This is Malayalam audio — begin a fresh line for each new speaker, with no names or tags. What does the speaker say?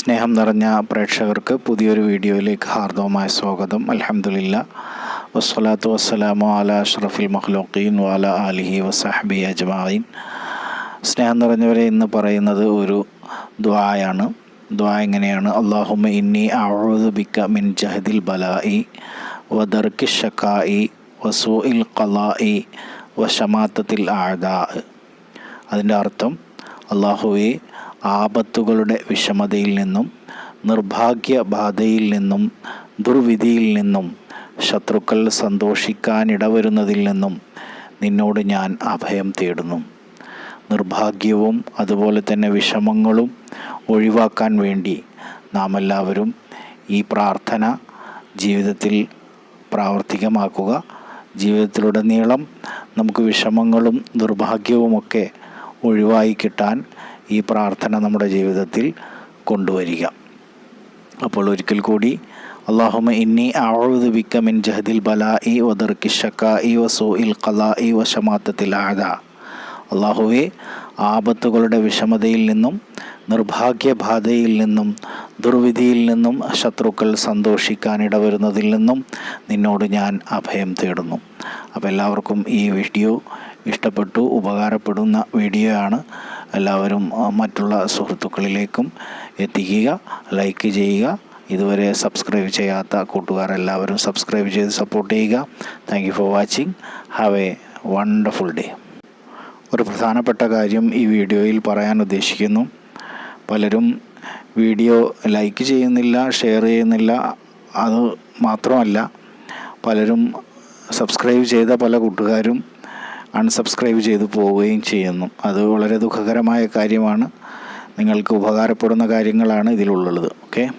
സ്നേഹം നിറഞ്ഞ പ്രേക്ഷകർക്ക് പുതിയൊരു വീഡിയോയിലേക്ക് ഹാർദവമായ സ്വാഗതം. അലഹമുല്ല വസ്സലാത്തു വസ്സലാമു അല അഷ്റഫുൽ മഖ്ലൂഖീൻ വാല അലിഹി വസഹബി അജ്മായിൻ സ്നേഹം നിറഞ്ഞവരെ ഇന്ന് പറയുന്നത് ഒരു ദ്വായാണ് ദ്വാ എങ്ങനെയാണ്? അള്ളാഹുമ ഇന്നി ബിക്ക മിൻ ജഹദിൽ ബലായി വദർക്കി ഷക്കായി വസൂ ഇൽ കലായി വഷമാത്തത്തിൽ ആദാ അതിന്റെ അർത്ഥം അള്ളാഹുവെ ആപത്തുകളുടെ വിഷമതയിൽ നിന്നും നിർഭാഗ്യബാധയിൽ നിന്നും ദുർവിധിയിൽ നിന്നും ശത്രുക്കൾ സന്തോഷിക്കാനിടവരുന്നതിൽ നിന്നും നിന്നോട് ഞാൻ അഭയം തേടുന്നു. നിർഭാഗ്യവും അതുപോലെ തന്നെ വിഷമങ്ങളും ഒഴിവാക്കാൻ വേണ്ടി നാം എല്ലാവരും ഈ പ്രാർത്ഥന ജീവിതത്തിൽ പ്രാവർത്തികമാക്കുക. ജീവിതത്തിലുടനീളം നമുക്ക് വിഷമങ്ങളും ദുർഭാഗ്യവുമൊക്കെ ഒഴിവായി കിട്ടാൻ ഈ പ്രാർത്ഥന നമ്മുടെ ജീവിതത്തിൽ കൊണ്ടുവരിക. അപ്പോൾ ഒരിക്കൽ കൂടി അള്ളാഹുമ ഇന്നി ബിക്ക മിൻ ജഹദിൽ ബലായി വദർക്കി ഇ വസോ ഇൽ ഖലായി വശമാത്തത്തിൽ ആദ അള്ളാഹുവെ ആപത്തുകളുടെ വിഷമതയിൽ നിന്നും നിർഭാഗ്യബാധയിൽ നിന്നും ദുർവിധിയിൽ നിന്നും ശത്രുക്കൾ സന്തോഷിക്കാൻ ഇടവരുന്നതിൽ നിന്നും നിന്നോട് ഞാൻ അഭയം തേടുന്നു. അപ്പോൾ എല്ലാവർക്കും ഈ വീഡിയോ ഇഷ്ടപ്പെട്ടു ഉപകാരപ്പെടുന്ന വീഡിയോ ആണ് എല്ലാവരും മറ്റുള്ള സുഹൃത്തുക്കളിലേക്കും എത്തിക്കുക ലൈക്ക് ചെയ്യുക. ഇതുവരെ സബ്സ്ക്രൈബ് ചെയ്യാത്ത കൂട്ടുകാരെല്ലാവരും സബ്സ്ക്രൈബ് ചെയ്ത് സപ്പോർട്ട് ചെയ്യുക. Thank you for watching have a wonderful day ഒരു പ്രധാനപ്പെട്ട കാര്യം ഈ വീഡിയോയിൽ പറയാൻ ഉദ്ദേശിക്കുന്നു. പലരും വീഡിയോ ലൈക്ക് ചെയ്യുന്നില്ല ഷെയർ ചെയ്യുന്നില്ല അത് മാത്രമല്ല പലരും സബ്സ്ക്രൈബ് ചെയ്ത പല കൂട്ടുകാരും അൺസബ്സ്ക്രൈബ് ചെയ്തു പോവുകയും ചെയ്യുന്നു. അത് വളരെ ദുഃഖകരമായ കാര്യമാണ്. നിങ്ങൾക്ക് ഉപകാരപ്പെടുന്ന കാര്യങ്ങളാണ് ഇതിലുള്ളത്. ഓക്കെ